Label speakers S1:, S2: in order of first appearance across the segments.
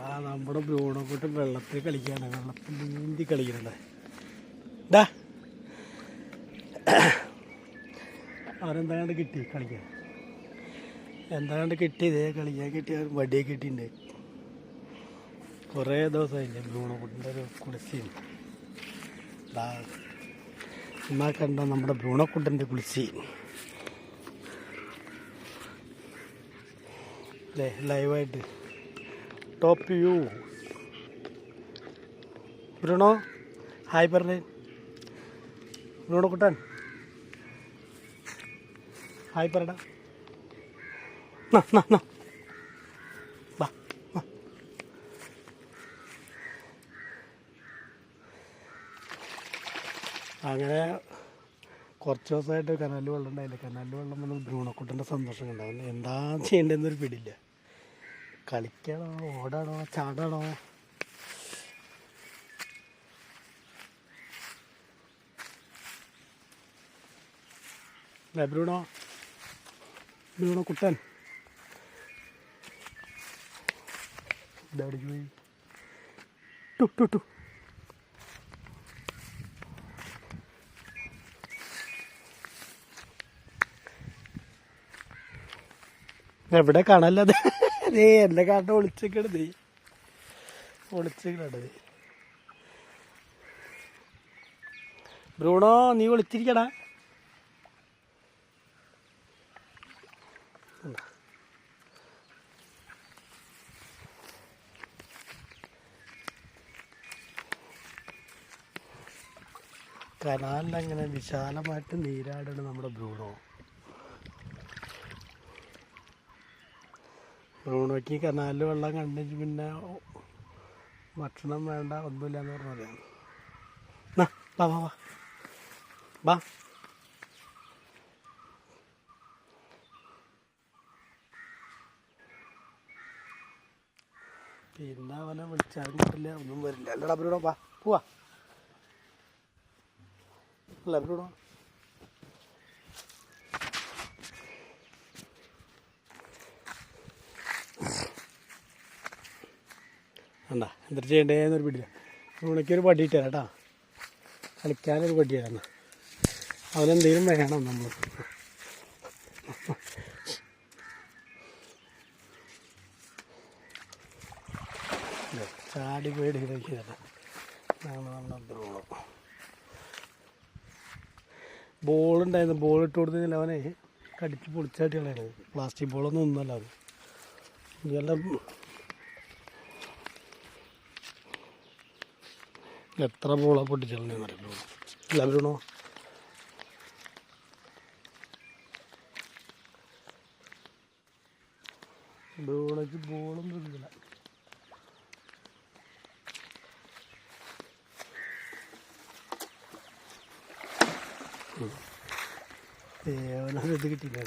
S1: ആ നമ്മുടെ ബ്രൂണക്കൂട്ട് വെള്ളത്തിൽ കളിക്കാണ് വെള്ളത്തിൽ നീന്തി കളിക്കണല്ലേ ഡാ അവരെന്താണ്ട് കിട്ടി കളിക്കാൻ? എന്താണ്ട് കിട്ടി? ഇതേ കളിക്കാൻ കിട്ടി അവർ വടിയെ കിട്ടിയിട്ടുണ്ട്. കുറേ ദിവസമായില്ലേ ബ്രൂണോക്കുട്ടിന്റെ ഒരു കുളിച്ചി ഡാ എന്നാ കണ്ട നമ്മുടെ ബ്രൂണോക്കുട്ടന്റെ കുളിസി അല്ലേ ലൈവായിട്ട് ടോപ്പ് വ്യൂ ബ്രണോ ഹായ് പറഞ്ഞേ ബ്രണോ കുട്ടൻ ഹായ് പറടാ അങ്ങനെ കുറച്ച് ദിവസമായിട്ട് കനാലിൽ വെള്ളം ഉണ്ടായില്ല. കനാലിൽ വെള്ളം വന്ന് ഭ്രൂണക്കുട്ടന്റെ സന്തോഷം ഉണ്ടാവും എന്താ ചെയ്യേണ്ടതെന്നൊരു പിടിയില്ല. കളിക്കണോ ഓടണോ ചാടണോ? ബ്രൂണോ? ബ്രൂണോ കുട്ടൻ? ഇതെവിടേക്ക് പോയി. ടു ടു ടു. എവിടെ കാണാനത് ദേ കാണാൻ ഒളിച്ചേക്കണ് നീ ഒളിച്ചേക്കണത് ബ്രൂണോ നീ ഒളിച്ചിരിക്കടാ. കനാലിലങ്ങനെ വിശാലമായിട്ട് നീരാടണം നമ്മുടെ ബ്രൂണോ. ബ്രൂണോയ്ക്ക് കനാലിൽ വെള്ളം കണ്ടിട്ട് പിന്നെ ഭക്ഷണം വേണ്ട ഒന്നുമില്ല എന്ന് പറഞ്ഞതാണ് വാ വാ വാ. വാ. പിന്നെ അവനെ വിളിച്ചാലും കിട്ടില്ല ഒന്നും വരില്ല. അല്ലടാ ബ്രൂണോ വാ പോവാ. അല്ല എന്താ എന്തൊരു ചെയ്യണ്ടേന്നൊരു പിടിയില്ല. ബ്രൂണയ്ക്കൊരു വടി ഇട്ടുതരാം കേട്ടോ കളിക്കാനൊരു വടി തരാം അവനെന്തെങ്കിലും വേണം നമ്മൾ ചാടി പോയി കഴിക്കുന്നു നമ്മുടെ ബ്രൂണോ. ബോൾ ഉണ്ടായിരുന്നു. ബോൾ ഇട്ട് കൊടുത്തതിൽ അവനെ കടിച്ച് പൊളിച്ചായിട്ട് കളയണത് പ്ലാസ്റ്റിക് ബോളൊന്നും ഒന്നുമല്ല അത് ഇതെല്ലാം എത്ര ബോളാണ് പൊട്ടിച്ചളഞ്ഞെന്ന് പറയുന്നു അല്ല ബോളും പിടിക്കില്ല അവനത് കിട്ടിയില്ല.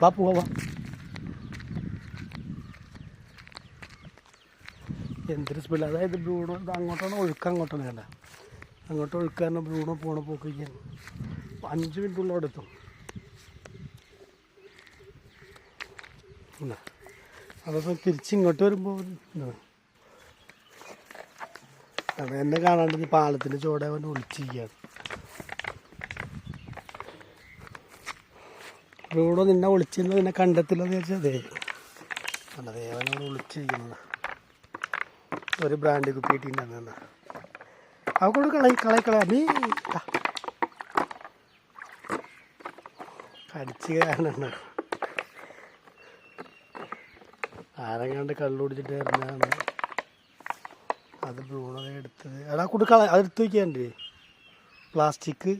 S1: വാ പോവാ എന്തൊരു സ്പീഡ് അതായത് ബ്രൂണോ അങ്ങോട്ടാണ് ഒഴുക്ക് അങ്ങോട്ടാണ് വേണ്ട അങ്ങോട്ട് ഒഴുക്കാരനെ ബ്രൂണോ പോണ പോക്ക് ചെയ്യാൻ അഞ്ച് മിനിറ്റുള്ള അവിടെ എത്തും. അതപ്പം തിരിച്ച് ഇങ്ങോട്ട് വരുമ്പോൾ ഇതാണ് അത് എന്നെ കാണാണ്ട് പാലത്തിന്റെ ചോടെ അവൻ ഒളിച്ചിരിക്കുകയാണ്. ബ്രൂണോ നിന്നെ ഒളിച്ചിരുന്നത് നിന്നെ കണ്ടെത്തില്ലെന്ന് വെച്ചാൽ അതേ അതെ അവനോട് ഒളിച്ചിരിക്കുന്നത് ഒരു ബ്രാൻഡ് കുപ്പി അവ അവക്കോട് കളയി കളയി കളയാ നീ. കടിച്ച് കാരണം ആരെങ്ങാണ്ട് കള്ളുടിച്ചിട്ട് വരുന്നതാണ് അത് ബ്രൂണത എടുത്തത്. എടാ കൂട്ട് കള അത് എടുത്ത് വയ്ക്കാണ്ട് പ്ലാസ്റ്റിക്.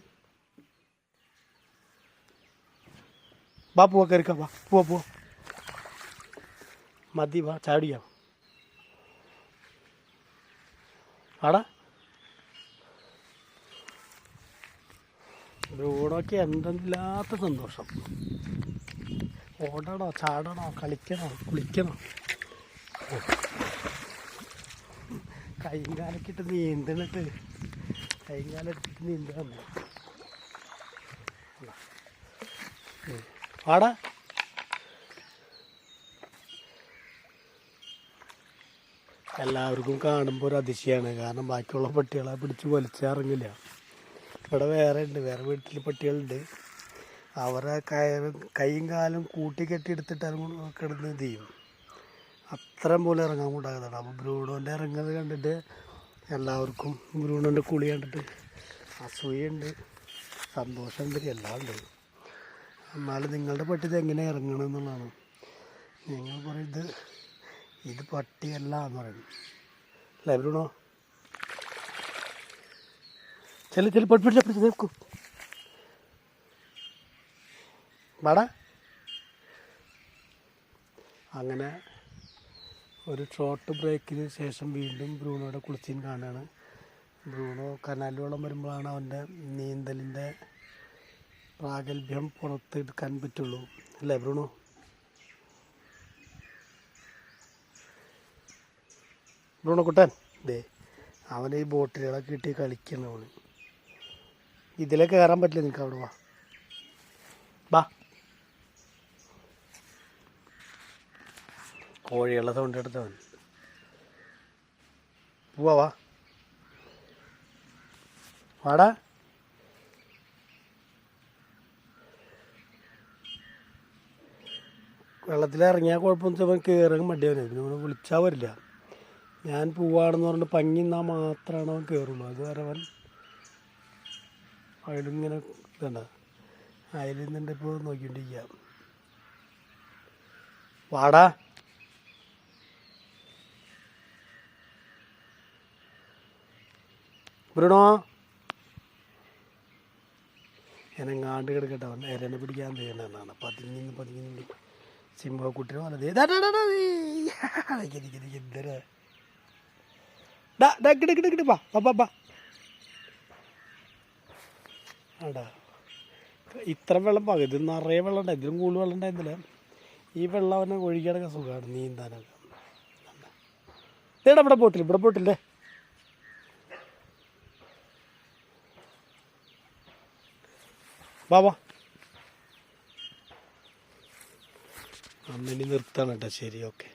S1: വാ പോവാ കയറിക്കാം വാ പോവാ പോവാ. മതി വാ ചാടിയാ. ആടാ ഓടൊക്കെ എന്തെന്നില്ലാത്ത സന്തോഷം. ഓടണോ ചാടണോ കളിക്കണോ കുളിക്കണോ? കൈയും കാലൊക്കെ നീന്തണിട്ട് കൈയും കാലെടുത്തിട്ട് നീന്തണം ആടാ എല്ലാവർക്കും കാണുമ്പോൾ ഒരു അതിശയമാണ് കാരണം ബാക്കിയുള്ള പട്ടികളെ പിടിച്ച് വലിച്ചിറങ്ങില്ല ഇവിടെ വേറെ ഉണ്ട്. വേറെ വീട്ടിൽ പട്ടികളുണ്ട്. അവരെ കയറ് കൈയും കാലും കൂട്ടി കെട്ടി എടുത്തിട്ട് കിടന്ന് ഇത് ചെയ്യും? അത്രയും പോലെ ഇറങ്ങാൻ കൊണ്ടാകുന്നതാണ് അപ്പോൾ ബ്രൂണോന്റെ ഇറങ്ങുന്നത് കണ്ടിട്ട് എല്ലാവർക്കും ബ്രൂണോന്റെ കുളി കണ്ടിട്ട് അസൂയുണ്ട്. സന്തോഷമുണ്ട്. എല്ലാം ഉണ്ട്. എന്നാലും നിങ്ങളുടെ പട്ടിത് എങ്ങനെ ഇറങ്ങണം എന്നുള്ളതാണ്. നിങ്ങൾ പറയും ഇത് പട്ടിയല്ല എന്ന് പറയുന്നു. അല്ലേ ബ്രൂണോ ചെല്ലു ചെല്ലു പൊട്ടി പിടിച്ച നോക്കൂ വാടാ. അങ്ങനെ ഒരു ഷോർട്ട് ബ്രേക്കിന് ശേഷം വീണ്ടും ബ്രൂണോയുടെ കുളിച്ചിൻ കാണുകയാണ് ബ്രൂണോ കനാലോളം വരുമ്പോഴാണ് അവന്റെ നീന്തലിന്റെ പ്രാഗൽഭ്യം പുറത്തെടുക്കാൻ പറ്റുള്ളൂ. അല്ലേ ബ്രൂണോ? കുട്ടൻ ദേ അവൻ ഈ ബോട്ടിലുകളൊക്കെ കിട്ടി കളിക്കണം അവന് കയറാൻ പറ്റില്ല നിനക്ക് അവിടെ വാ. കോഴികളുടെ സൗണ്ട് എടുത്തവൻ. പോവാ വാ. വാടാ. വെള്ളത്തിൽ ഇറങ്ങിയാൽ കുഴപ്പമൊന്നും അവൻ കയറാൻ മടിയവനെ പിന്നെ വിളിച്ചാൽ വരില്ല. ഞാൻ പോവാണെന്ന് പറഞ്ഞിട്ട് പഞ്ഞി നിന്നാൽ മാത്രമാണ് അവൻ കയറുള്ളൂ അതുവരെ അവൻ അതിലിങ്ങനെ ഇതാണ് അതിൽ നിന്നിട്ട് ഇപ്പോൾ നോക്കിക്കൊണ്ടിരിക്കുക വാടാ. ബ്രണോ എനങ്ങാണ്ട് കിടക്കട്ടെ. അവൻ എരനെ പിടിക്കാൻ ചെയ്യണമെന്നാണ് പതിഞ്ഞിന്ന് പതിഞ്ഞിന്ന് സിംഹക്കുട്ടിനെ വലത് എന്തരാ ഡാ ഡാ കിട കിട കിട പാ പാ ഇത്ര വെള്ളം പകുതി നിറയെ വെള്ളം ഉണ്ടായി ഇതിലും കൂടുതൽ വെള്ളം ഉണ്ടായിരുന്നില്ല ഈ വെള്ളം അവനെ ഒഴുകിയടക്കം സുഖമാണ് നീന്താനൊക്കെ ഇവിടെ പോട്ടില്ല ഇവിടെ പോട്ടില്ലേ വാ അന്നിനി നിർത്താണ് കേട്ടോ ശരി ഓക്കെ.